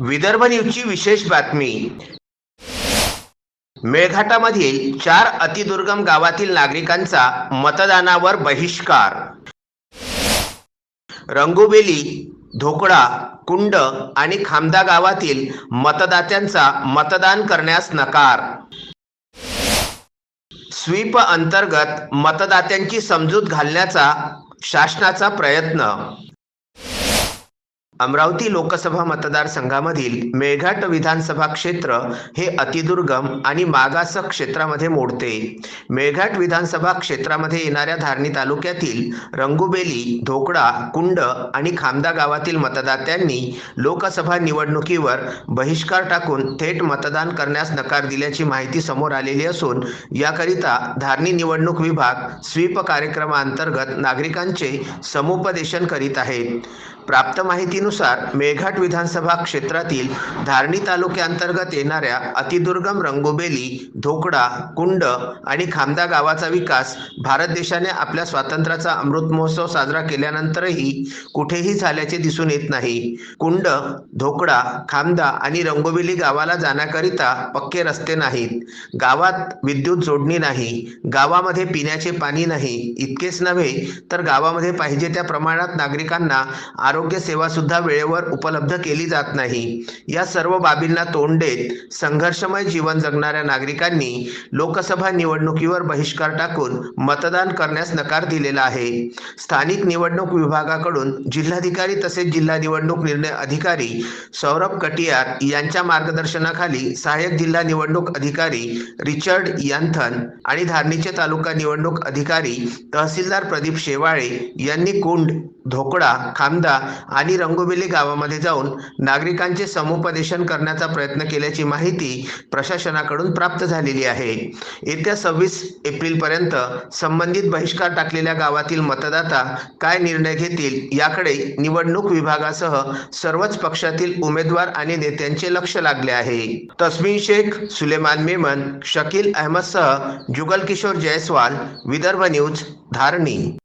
विदर्भ न्यूजची विशेष बातमी. मेळघाटामधील चार अतिदुर्गम गावातील नागरिकांचा मतदानावर बहिष्कार. रंगुबेली धोकडा कुंड आणि खामदा गावातील मतदात्यांचा मतदान करण्यास नकार. स्वीप अंतर्गत मतदात्यांची समजूत घालण्याचा शासनाचा प्रयत्न. अमरावती लोकसभा मतदारसंघामधील मेळघाट विधानसभा क्षेत्र हे अतिदुर्गम आणि मागास क्षेत्रामध्ये मोडते. मेळघाट विधानसभा क्षेत्रामध्ये येणाऱ्या धारणी तालुक्यातील रंगुबेली धोकडा कुंड आणि खामदा गावातील मतदात्यांनी लोकसभा निवडणुकीवर बहिष्कार टाकून थेट मतदान करण्यास नकार दिल्याची माहिती समोर आलेली असून याकरिता धारणी निवडणूक विभाग स्वीप कार्यक्रमाअंतर्गत नागरिकांचे समुपदेशन करीत आहेत प्राप्त माहिती माहितीनुसार मेळघाट विधानसभा क्षेत्रातील धारणी तालुक्याअंतर्गत येणाऱ्या अतिदुर्गम रंगोबेली धोकडा कुंड आणि खामदा गावाचा विकास भारत देशाने आपल्या स्वातंत्र्याचा अमृत महोत्सव साजरा केल्यानंतरही कुठेही झाल्याचे दिसून येत नाही. कुंड धोकडा खामदा आणि रंगोबेली गावाला जाण्याकरिता पक्के रस्ते नाहीत. गावात विद्युत जोडणी नाही. गावामध्ये पिण्याचे पाणी नाही. इतकेच नव्हे तर गावामध्ये पाहिजे त्या प्रमाणात नागरिकांना आरोग्य सेवा सुद्धा वेळेवर उपलब्ध केली जात नाही. या सर्व बाबींना तोंड देत संघर्षमय जीवन जगणाऱ्या नागरिकांनी लोकसभा निवडणुकीवर बहिष्कार टाकून मतदान करण्यास नकार दिलेला आहे. स्थानिक निवडणूक विभागाकडून जिल्हाधिकारी तसेच जिल्हा निवडणूक निर्णय अधिकारी सौरभ कटियार यांच्या मार्गदर्शनाखाली सहाय्यक जिल्हा निवडणूक अधिकारी रिचर्ड यांथन आणि धारणीचे तालुका निवडणूक अधिकारी तहसीलदार प्रदीप शेवाळे यांनी कुंड धोकडा खामदा आणि कुडुबिली गावामध्ये जाऊन नागरिकांचे समुपदेशन करण्याचा प्रयत्न केल्याची माहिती प्रशासनाकडून प्राप्त झालेली आहे. येत्या सव्वीस एप्रिलपर्यंत संबंधित बहिष्कार टाकलेल्या गावातील मतदाता काय निर्णय घेतील याकडे निवडणूक विभागासह सर्वच पक्षातील उमेदवार आणि नेत्यांचे लक्ष लागले आहे. तस्मिन शेख सुलेमान मेमन शकील अहमदसह जुगल किशोर जयस्वाल विदर्भ न्यूज धारणी.